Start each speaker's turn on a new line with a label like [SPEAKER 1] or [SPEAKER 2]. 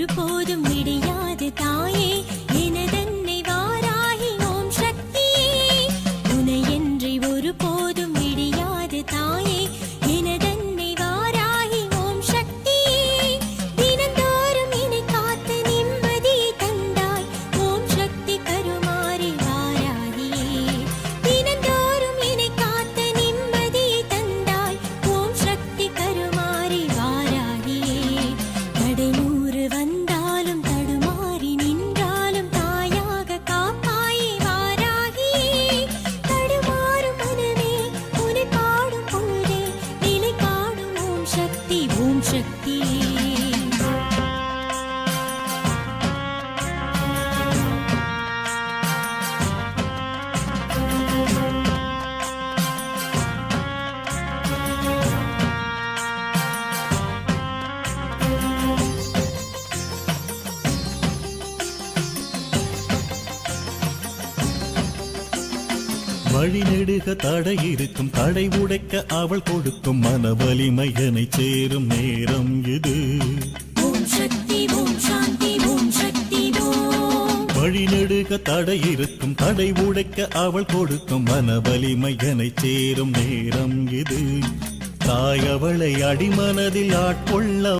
[SPEAKER 1] ഒരു പോരും
[SPEAKER 2] 是。வழிநெடுக தடை இருக்கும் தடை உடைக்க அவள் கொடுக்கும் மனவலிமையனை சேரும் நேரம் இது. வழிநெடுக தடை இருக்கும் தடை உடைக்க அவள் கொடுக்கும் மனவலிமையனை சேரும் நேரம் இது. தாய் அவளை அடிமனதில் ஆட்கொள்ள